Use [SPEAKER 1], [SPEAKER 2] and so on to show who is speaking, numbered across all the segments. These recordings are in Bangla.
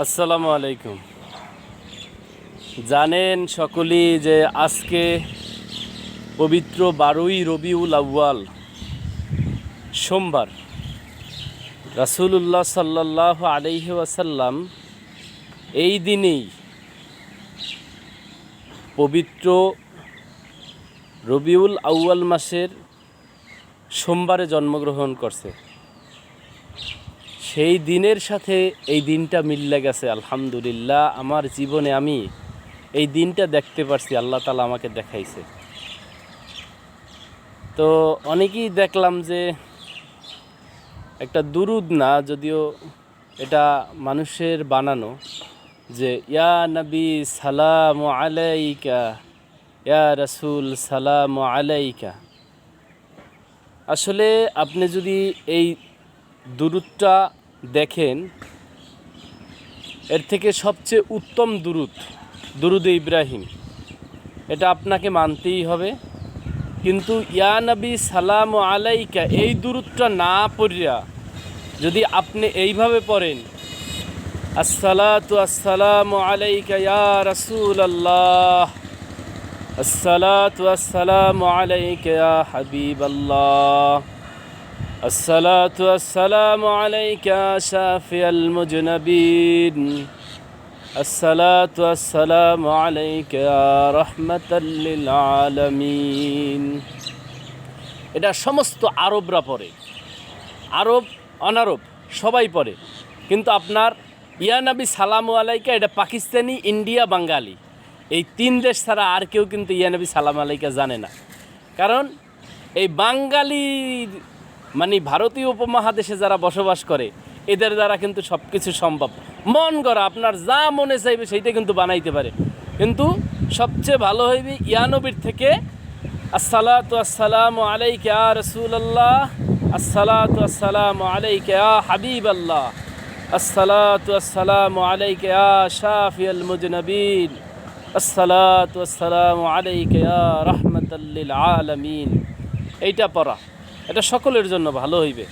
[SPEAKER 1] আসসালামু আলাইকুম। জানেন সকলেই যে আজকে পবিত্র বারোই রবিউল আউয়াল, সোমবার, রাসূলুল্লাহ সাল্লাহ আলাইহি ওয়াসাল্লাম এই দিনেই পবিত্র রবিউল আউয়াল মাসের সোমবারে জন্মগ্রহণ করছে। সেই দিনের সাথে এই দিনটা মিললে গেছে, আলহামদুলিল্লাহ। আমার জীবনে আমি এই দিনটা দেখতে পারছি, আল্লাহ তালা আমাকে দেখাইছে। তো অনেকেই দেখলাম যে একটা দুরুদ না, যদিও এটা মানুষের বানানো, যে, ইয়া নবী, সালাম আলাইকা, ইয়া রসুল, সালাম আলাইকা। আসলে আপনি যদি এই দুরুদটা দেখেন, এর থেকে সবচেয়ে উত্তম দুরুদ, দুরুদে ইব্রাহিম। এটা আপনাকে মানতেই হবে। কিন্তু, ইয়া নবী সালাম আলাইকা, এই দুরুদটা না পড়িয়া যদি আপনি এইভাবে পড়েন, আসসালাতু আসসালামু আলাইকা ইয়া রাসূল আল্লাহ আসসালাতু আসসালামু আলাইকা ইয়া হাবিব আল্লাহ الصلاة والسلام عليك يا شافي المجنبين الصلاة والسلام عليك يا رحمة للعالمين এটা সমস্ত আরবরা পড়ে আরব অনারব সবাই পড়ে কিন্তু আপনার ইয়া নবী সালাম আলাইকা এটা পাকিস্তানি ইন্ডিয়া বাঙালি এই তিন দেশ ছাড়া আর কেউ কিন্তু ইয়া নবী সালাম আলাইকা জানে না কারণ এই বাঙালি মানে ভারতীয় উপমহাদেশে যারা বসবাস করে, এদের দ্বারা কিন্তু সব কিছু সম্ভব। মন করা আপনার যা মনে চাইবে সেইটা কিন্তু বানাইতে পারে। কিন্তু সবচেয়ে ভালো হইবে ইয়ানবীর থেকে, আসসালাতু আসসালামু আলাইকা রাসূলুল্লাহ, আসসালাতু আসসালামু আলাইকা হাবিব আল্লাহ আসসালাতু আসসালামু আলাইকা ইয়া শাফিয়াল মুজনাবিন, আসসালাতু আসসালামু আলাইকা ইয়া রাহমাতাল লিল আলামিন। এইটা পড়া। এটা সকলের জন্য ভালো হইবে।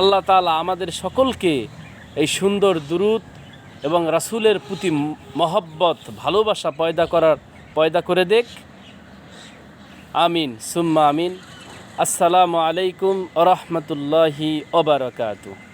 [SPEAKER 1] আল্লাহ তালা আমাদের সকলকে এই সুন্দর দুরুদ এবং রাসুলের প্রতি মহব্বত, ভালোবাসা পয়দা করার, পয়দা করে দেখ। আমিন, সুম্মা আমিন। আসসালামু আলাইকুম আরহামতুল্লাহি রহমতুল্লাহি ওবরাকাতু